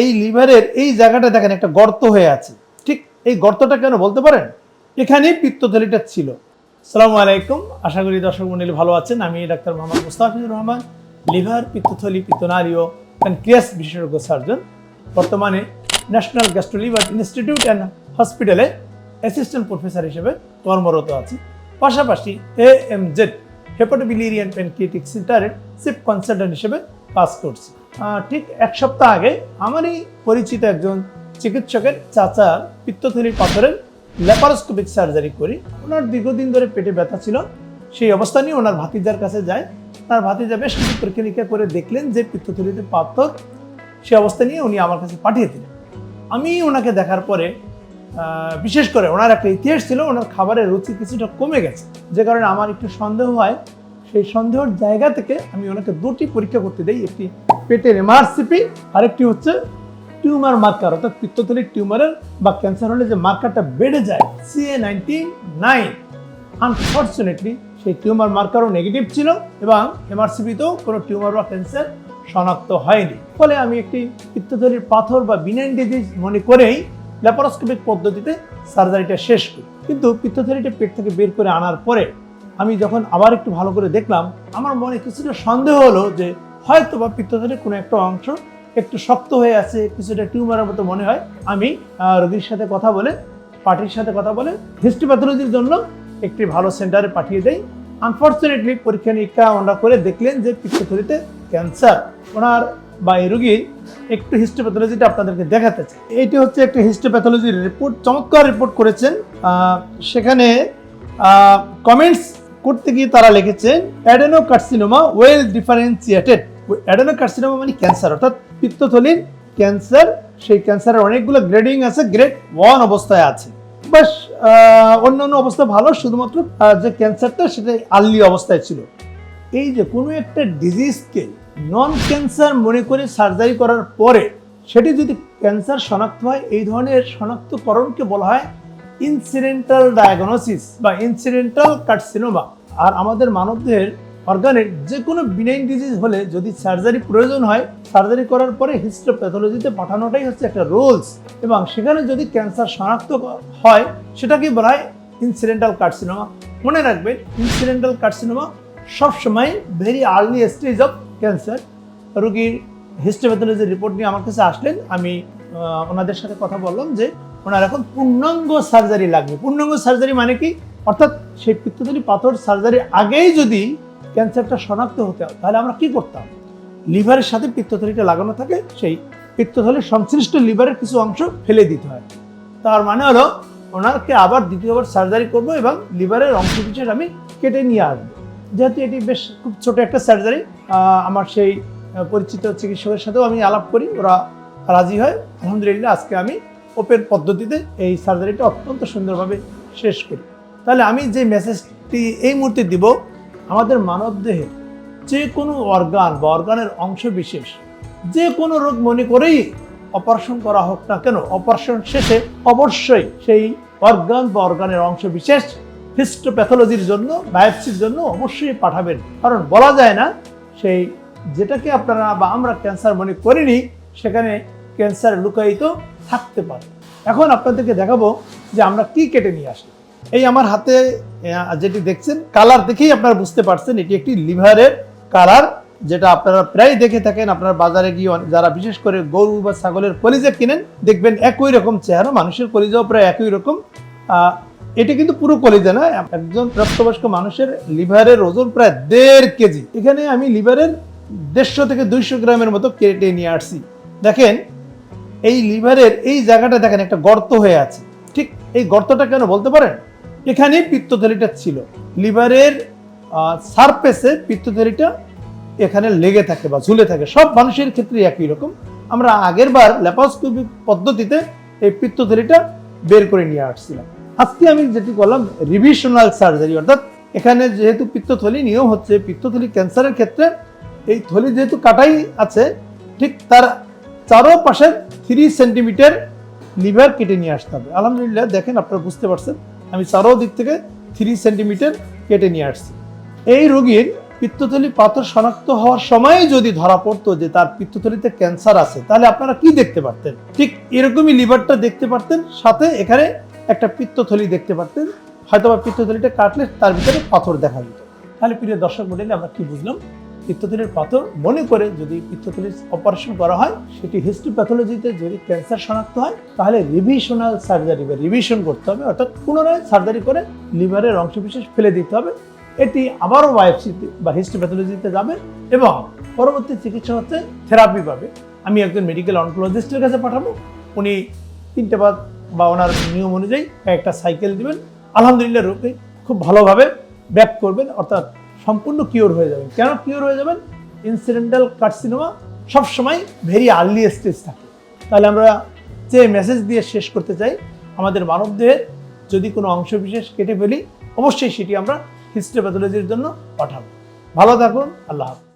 এই লিভারের এই জায়গাটা দেখেন একটা গর্ত হয়ে আছে। ঠিক এই গর্তটা কেন বলতে পারেন? এখানেই পিত্তথলিটা ছিল। সালামু আলাইকুম। আশা করি দর্শক মন্ডলী ভালো আছেন। আমি ডাক্তার মোহাম্মদ মুস্তাফিজুর রহমান, লিভার, পিত্তথলি, পিত্তনালী ও বিশেষজ্ঞ সার্জন। বর্তমানে ন্যাশনাল গ্যাস্ট্রোলিভার ইনস্টিটিউট অ্যান্ড হসপিটালে অ্যাসিস্ট্যান্ট প্রফেসর হিসেবে কর্মরত আছি। পাশাপাশি A M Z hepatobiliary pancreatic সেন্টারের চিফ কনসালটেন্ট হিসেবে কাজ করছি। ঠিক এক সপ্তাহ আগে আমারই পরিচিত একজন চিকিৎসকের চাচা পিত্তথলির পাথরের ল্যাপারোস্কোপিক সার্জারি করি। ওনার দীর্ঘদিন ধরে পেটে ব্যথা ছিল। সেই অবস্থা নিয়ে ওনার ভাতিজার কাছে যায় তার ভাতিজা বেশ কিছু পরীক্ষা নিরীক্ষা করে দেখলেন যে পিত্তথলিতে পাথর সে অবস্থা নিয়ে উনি আমার কাছে পাঠিয়ে দিলেন। আমি ওনাকে দেখার পরে বিশেষ করে ওনার একটা ইতিহাস ছিল, ওনার খাবারের রুচি কিছুটা কমে গেছে। যে কারণে আমার একটু সন্দেহ হয়। সেই সন্দেহের জায়গা থেকে আমি ওনাকে দুটি পরীক্ষা করতে দেই, একটি পেটের এমআরসিপি আরেকটি হচ্ছে টিউমার মার্কার অর্থাৎ পিত্তথলির টিউমারের বা ক্যান্সার হলে যে মার্কারটা বেড়ে যায় সিএ নাইনটি নাইন আনফর্চুনেটলি সেই টিউমার মার্কারও নেগেটিভ ছিল এবং এমআরসিপিতেও কোনো টিউমার বা ক্যান্সার শনাক্ত হয়নি। ফলে আমি একটি পিত্তথলির পাথর বা বিনাইন ডিজিজ মনে করেই ল্যাপারোস্কোপিক পদ্ধতিতে সার্জারিটা শেষ করি। কিন্তু পিত্তথলিটা পেট থেকে বের করে আনার পরে আমি যখন আবার একটু ভালো করে দেখলাম, আমার মনে কিছুটা সন্দেহ হলো যে হয়তো বা পিত্তথলির কোনো একটা অংশ একটু শক্ত হয়ে আছে, কিছুটা টিউমারের মতো মনে হয়। আমি রোগীর সাথে কথা বলে, পার্টির সাথে কথা বলে হিস্টোপ্যাথোলজির জন্য একটি ভালো সেন্টারে পাঠিয়ে দেয় আনফর্চুনেটলি পরীক্ষা নিরীক্ষা ওনারা করে দেখলেন যে পিত্তথলিতে ক্যান্সার ওনার বা এই রোগীর একটু হিস্টোপ্যাথোলজিটা আপনাদেরকে দেখাতে চাই। এইটি হচ্ছে একটা হিস্টোপ্যাথোলজির রিপোর্ট চমৎকার রিপোর্ট করেছেন। সেখানে কমেন্টস করতে গিয়ে তারা লিখেছেন অ্যাডেনোকার্সিনোমা ওয়েল ডিফারেন্সিয়েটেড অ্যাডেনোকার্সিনোমা মানে ক্যান্সার অর্থাৎ পিত্তথলির ক্যান্সার সেই ক্যান্সারের অনেকগুলো গ্রেডিং আছে গ্রেড ওয়ান অবস্থায় আছে। বাস অন্যান্য অবস্থা ভালো, শুধুমাত্র যে ক্যান্সারটা সেটা আর্লি অবস্থায় ছিল। এই যে কোনো একটা ডিজিজকে নন ক্যান্সার মনে করে সার্জারি করার পরে সেটি যদি ক্যান্সার শনাক্ত হয়, এই ধরনের শনাক্তকরণকে বলা হয় ইনসিডেন্টাল ডায়াগনোসিস বা ইনসিডেন্টাল কার্সিনোমা আর আমাদের মানবদেহের অর্গানের যে কোনো বিনাইন ডিজিজ হলে যদি সার্জারি প্রয়োজন হয় সার্জারি করার পরে হিস্টোপ্যাথোলজিতে পাঠানোটাই হচ্ছে একটা রোলস এবং সেখানে যদি ক্যান্সার শনাক্ত হয়, সেটাকে বলা হয় ইনসিডেন্টাল কার্সিনোমা মনে রাখবেন ইনসিডেন্টাল কার্সিনোমা সবসময় very early stage of cancer রোগীর হিস্টোপ্যাথোলজির রিপোর্ট নিয়ে আমার কাছে আসলেন, আমি ওনাদের সাথে কথা বললাম যে ওনার এখন পূর্ণাঙ্গ সার্জারি লাগবে। পূর্ণাঙ্গ সার্জারি মানে কি? অর্থাৎ সেই পিত্তথলি পাথর সার্জারির আগেই যদি ক্যান্সারটা শনাক্ত হতে হয়, তাহলে আমরা কি করতাম? লিভারের সাথে পিত্তথলিটা লাগানো থাকে, সেই পিত্তথলির সংশ্লিষ্ট লিভারের কিছু অংশ ফেলে দিতে হয়। তার মানে হলো, ওনাকে আবার দ্বিতীয়বার সার্জারি করব এবং লিভারের অংশ বিশেষ আমি কেটে নিয়ে আসব। যেহেতু এটি বেশ খুব ছোট একটা সার্জারি আমার সেই পরিচিত চিকিৎসকের সাথেও আমি আলাপ করি, ওরা রাজি হয়। আলহামদুলিল্লাহ, আজকে আমি ওপেন পদ্ধতিতে এই সার্জারিটা অত্যন্ত সুন্দরভাবে শেষ করি। তাহলে আমি যে মেসেজটি এই মুহূর্তে দিব, আমাদের মানবদেহে যে কোনো অর্গান বা অর্গানের অংশ বিশেষ, যে কোনো রোগ মনে করেই অপারেশন করা হোক না কেন অপারেশন শেষে অবশ্যই সেই অর্গান বা অর্গানের অংশ বিশেষ হিস্টোপ্যাথোলজির জন্য বায়োপসির জন্য অবশ্যই পাঠাবেন। কারণ বলা যায় না, সেই যেটাকে আপনারা বা আমরা ক্যান্সার মনে করিনি, সেখানে ক্যান্সার লুকায়িত থাকতে পারে। এখন আপনাদেরকে দেখাবো যে আমরা কি কেটে নিয়ে আসি এই আমার হাতে যেটি দেখছেন কালার দেখেই আপনারা বুঝতে পারছেন, এটি একটি লিভারের কালার যেটা আপনারা প্রায় দেখে থাকেন। আপনারা বাজারে গিয়ে যারা বিশেষ করে গরু বা ছাগলের কলিজা কিনেন, দেখবেন একই রকম চেহারা, মানুষের কলিজাও প্রায় একই রকম। এটি কিন্তু পুরো কলিজা না, একজন প্রাপ্তবয়স্ক মানুষের লিভারের ওজন প্রায় দেড় কেজি। এখানে আমি লিভারের দেড়শো থেকে দুইশো গ্রামের মতো কেটে নিয়ে আসছি। দেখেন, এই লিভারের এই জায়গাটা দেখেন, একটা গর্ত হয়ে আছে। ঠিক এই গর্তটা কেন বলতে পারেন? এখানেই পিত্তথলিটা ছিল। লিভারের সারফেসে পিত্তথলিটা এখানে লেগে থাকে বা ঝুলে থাকে। সব মানুষের ক্ষেত্রে একই রকম। আমরা আগের বার ল্যাপারোস্কোপিক পদ্ধতিতে এই পিত্তথলিটা বের করে নিয়ে আসছিলাম। আজকে আমি যেটি করলাম রিভিশনাল সার্জারি অর্থাৎ এখানে যেহেতু পিত্তথলি নিয়ম হচ্ছে, পিত্তথলি ক্যান্সারের ক্ষেত্রে এই থলি যেহেতু কাটাই আছে, ঠিক তার চারো পাশে থ্রি সেন্টিমিটার লিভার কেটে নিয়ে আসতে হবে। আলহামদুলিল্লাহ, দেখেন আপনারা বুঝতে পারছেন। আমি চারো দিক থেকে থ্রি সেন্টিমিটার কেটে নিয়ে আসছি। এই রোগীর পিত্তথলি পাথর শনাক্ত হওয়ার সময় যদি ধরা পড়তো যে তার পিত্তথলিতে ক্যান্সার আছে, তাহলে আপনারা কি দেখতে পারতেন? ঠিক এরকমই লিভারটা দেখতে পারতেন, সাথে এখানে একটা পিত্তথলি দেখতে পারতেন। হয়তো বা পিত্তথলিটা কাটলে তার ভিতরে পাথর দেখা যেত তাহলে প্রিয় দর্শক মন্ডলী, আমরা কি বুঝলাম? পিত্তথলির পাথর মনে করে যদি পিত্তথলির অপারেশন করা হয়, সেটি হিস্টোপ্যাথোলজিতে যদি ক্যান্সার শনাক্ত হয়, তাহলে রিভিশনাল সার্জারি বা রিভিশন করতে হবে। অর্থাৎ পুনরায় সার্জারি করে লিভারের অংশবিশেষ ফেলে দিতে হবে। এটি আবারও বায়োপসিতে বা হিস্টোপ্যাথোলজিতে যাবে এবং পরবর্তী চিকিৎসা হচ্ছে থেরাপি পাবে। আমি একজন মেডিকেল অনকোলজিস্টের কাছে পাঠাবো। উনি তিনটে বাদ বা ওনার নিয়ম অনুযায়ী একটা সাইকেল দিবেন। আলহামদুলিল্লাহ রোগী খুব ভালোভাবে ব্যাক করবেন। অর্থাৎ সম্পূর্ণ কিওর হয়ে যাবেন। কেন কিওর হয়ে যাবেন? ইনসিডেন্টাল কার্সিনোমা সবসময় ভেরি আর্লি স্টেজ থাকে। তাহলে আমরা যে মেসেজ দিয়ে শেষ করতে চাই, আমাদের মানবদেহের যদি কোনো অংশ বিশেষ কেটে ফেলি, অবশ্যই সেটি আমরা হিস্টোপ্যাথোলজির জন্য পাঠাবো। ভালো থাকুন, আল্লাহ হাফেজ।